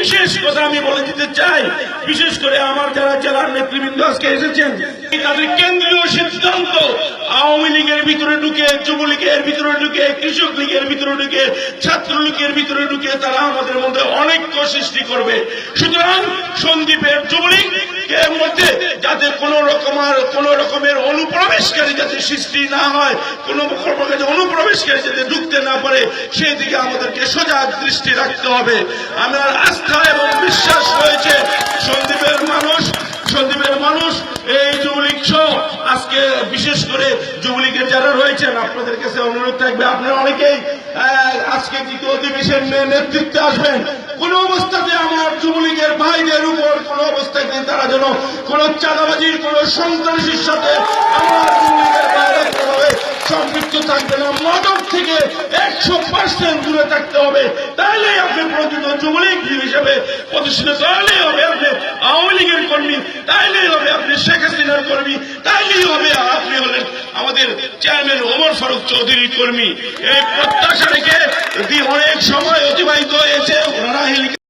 বিশেষ কথা আমি বলে দিতে চাই, বিশেষ করে আমার যারা জেলার নেতৃবৃন্দ আজকে এসেছেন তাদের কেন্দ্রীয় সিদ্ধান্ত, আওয়ামী লীগের ভিতরে ঢুকে, যুবলীগের ভিতরে ঢুকে, কৃষক লীগের ভিতরে ঢুকে, ছাত্রলীগের ভিতরে ঢুকে তারা আমাদের মধ্যে অনেক সৃষ্টি করবে। সুতরাং সন্দীপের যুবলীগ এর মধ্যে যাতে কোন রকমের কোন রকমের অনুপ্রবেশকারী যাতে সৃষ্টি না হয়, কোন রকমের অনুপ্রবেশকারী যাতে ঢুকতে না পারে সেই দিকে আমাদেরকে সজাগ দৃষ্টি রাখতে হবে। আমার আস্থা এবং বিশ্বাস রয়েছে, সন্দীপের মানুষ সন্দীপের মানুষ, এই যুবলীগ সহ, আজকে বিশেষ করে যুবলীগের যারা রয়েছেন, আপনাদের কাছে অনুরোধ থাকবে, আপনারা অনেকেই আজকে দ্বিতীয় অধিবেশনের নেতৃত্বে আসবেন। কোন অবস্থাতে আমার যুবলীগের ভাইদের উপর অবস্থাতে তারা যেন কোন চাঁদাবাজির, কোন সন্ত্রাসীর সাথে আমার যুবলীগের বাইরে কোনোভাবে সম্পৃক্ত থাকবে না। মাদক থেকে একশো পার্সেন্ট দূরে থাকতে হবে। তাহলেই আপনি প্রকৃত যুবলীগ হিসেবে প্রতিষ্ঠিত। তাহলেই হবে আপনি আওয়ামী লীগের কর্মী। তাইলেই হবে আপনি শেখ হাসিনার কর্মী। তাইলেই হবে আপনি হলেন আমাদের চেয়ারম্যান ওমর ফারুক চৌধুরীর কর্মী। এই প্রত্যাশা রেখে অনেক সময় ওনারা